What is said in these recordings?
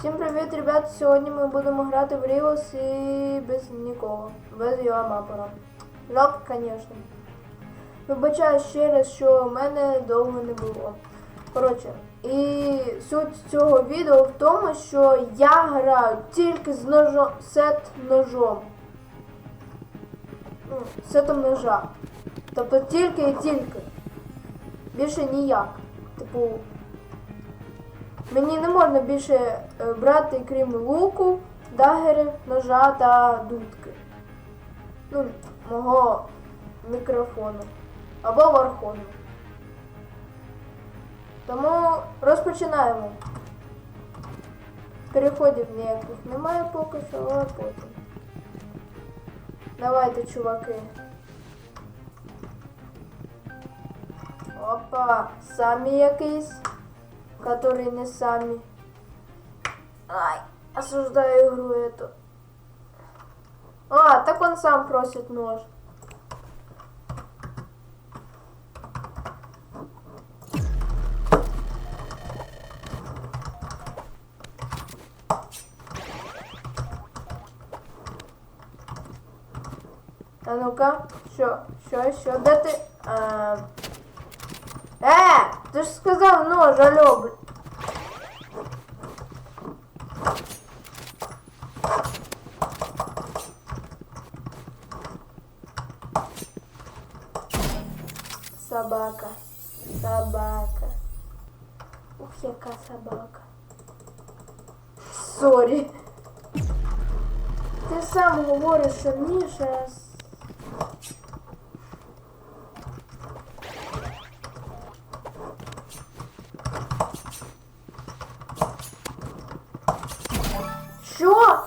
Всім привіт, ребят! Сьогодні ми будемо грати в Рівос і без нікого, без його мапора. Жалко, звісно. Вибачаю ще раз, що в мене довго не було. Коротше, і суть цього відео в тому, що я граю тільки з ножом, сет ножом. Ну, сетом ножа. Тобто тільки і тільки. Більше ніяк. Типу, Мені не можна більше е, брати, крім луку, дагери, ножа та дудки. Ну, мого мікрофону. Або вархону. Тому розпочинаємо. Переходів ніяких немає поки що, але потім. Давайте, чуваки. Опа, самі якийсь которые не сами. Ай, осуждаю игру эту. А, так он сам просит нож. А ну-ка, що, що, що, де ти? А... Е, ти ж сказав нож, алло, блін. Собака. Собака. Ух, яка собака. Сорі. Ти сам говориш, що Міша. с- Що?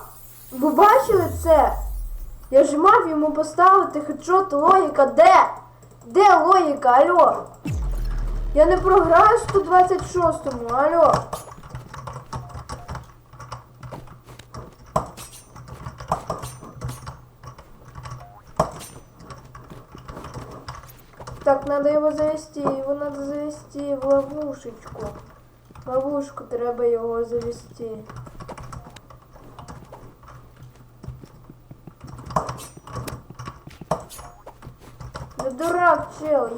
Ви бачили це? Я ж мав йому поставити хедшот логіка. Де? Де логіка? Алло? Я не програю 126-му, алло. Так, надо его завести, его надо завести в ловушечку. Ловушку треба його завести. Да дурак, чел,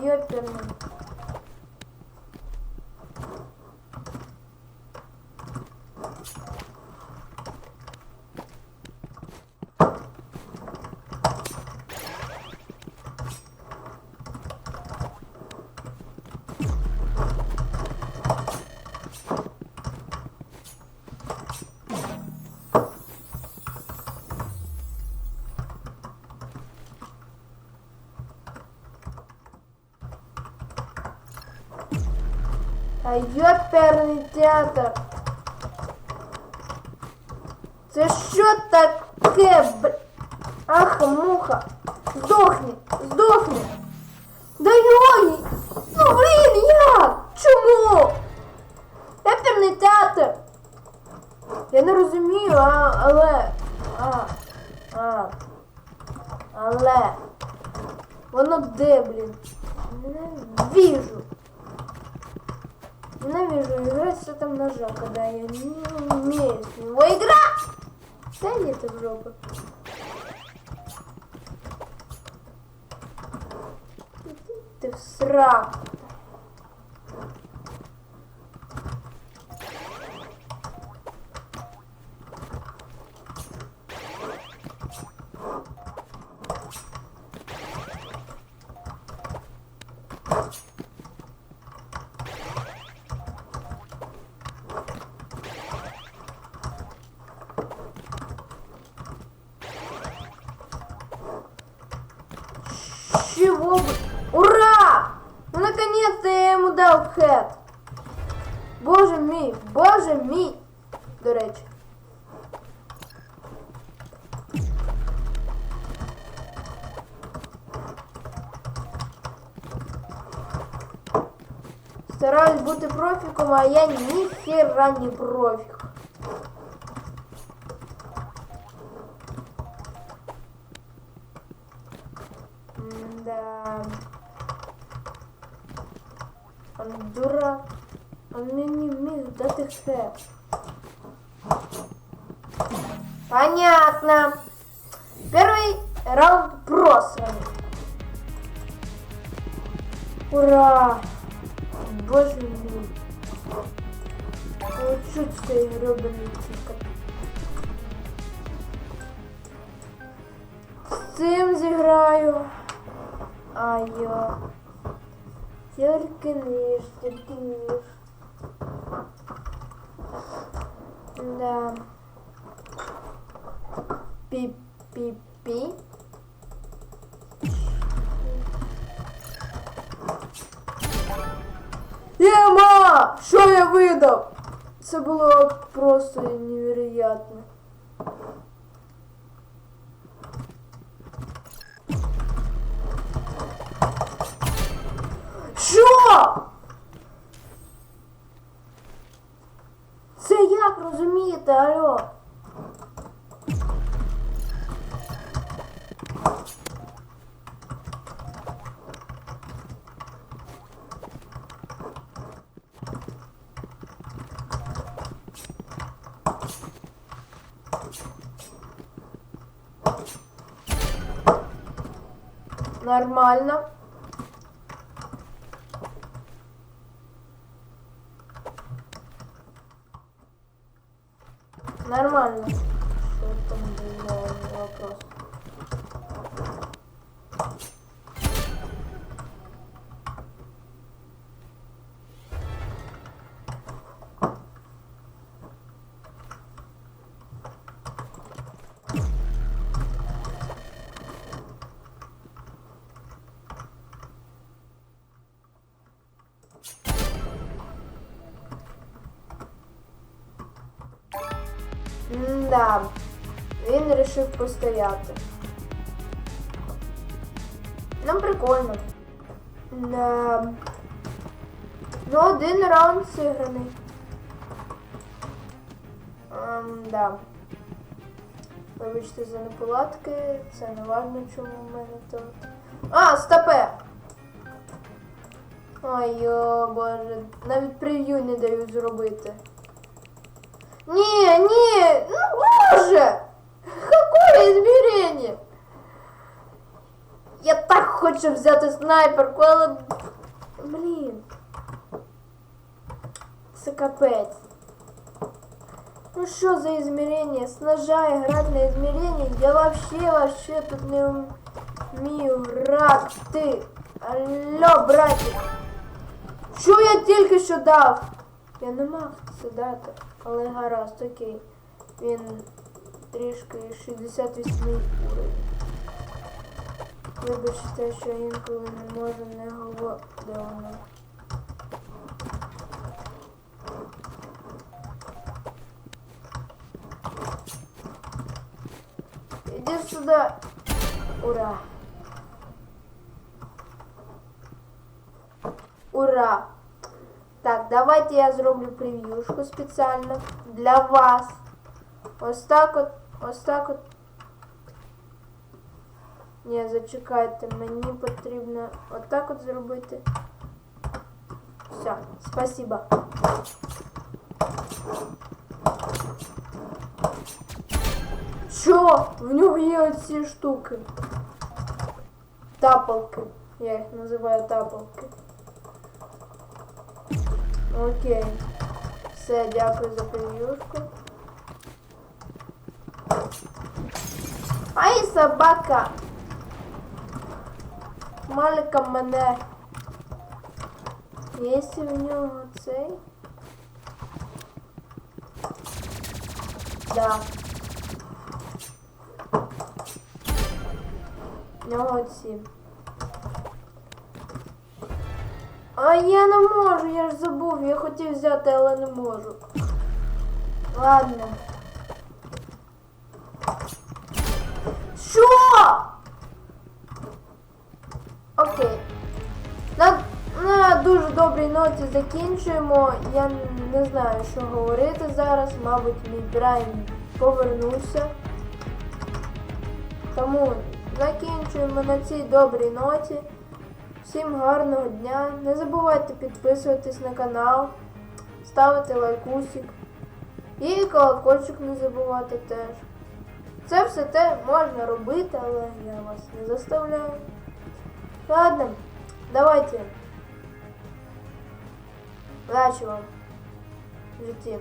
ёперный. А ёперний театр. Це що таке, б... Ах, муха. Здохни, здохни. Да йой! Ну блін, як? Чому? Оперний театр. Я не розумію, а, але. А, а. Але. Воно де, блін? Ненавижу. Ненавижу играть с этим ножа, когда я не умею с него играть. Да нет, в жопу. Ты в сраку. Ну наконец-то ему дал хэт. Боже мій, боже мій. До речі. Стараюсь бути профіком, а я ніхера не профік. Да. Он дурак. Он мне не вміє дати хеп. Понятно. Первый раунд просран. Ура! Боже мой. Получу цей гребаний тікет. З цим зіграю. А я. Тільки ніж, тільки ніж. Да. Пі-пі-пі. Єма! Що я видав? Це було просто невероятно. Що? Це як розумієте, алло? Нормально. Нормально. Да, він вирішив постояти. Нам прикольно. Да. Ну, один раунд зіграний. Ем, да. Вибачте за неполадки, це не важно, чому в мене тут. А, стопе! Ой, о, боже, навіть прев'ю не дають зробити. Не, не, ну боже! Какое измерение? Я так хочу взяти снайперку, але... Блін. Це капець. Ну що за измерение? С ножа играть на измерение? Я вообще, вообще тут не вмію грати. Алло, братик. Що я тільки що дав? Я не мав це дати, Але гаразд, окей. Він трішки 68 уровень. Вибачте, що інколи не можу не говорити. Іди сюди. Ура! Ура! Так, давайте я зроблю прев'юшку спеціально для вас. Ось так от, ось так от. Ні, зачекайте, мені потрібно отак от зробити. Все, спасибо. Що? В нього є оці штуки. Тапалки. Я їх називаю тапалки. Окей. Все, дякую за прев'юшку. Ай, собака! Малика мене. Якщо в нього цей. Да. В нього ці. Я не можу, я ж забув, я хотів взяти, але не можу. Ладно. Що? Окей. На, на дуже добрій ноті закінчуємо. Я не знаю, що говорити зараз. Мабуть, мій Брайан повернувся. Тому закінчуємо на цій добрій ноті. Всім гарного дня. Не забувайте підписуватись на канал, ставити лайкусик. І колокольчик не забувати теж. Це все те можна робити, але я вас не заставляю. Ладно, давайте. Удачі вам в житті.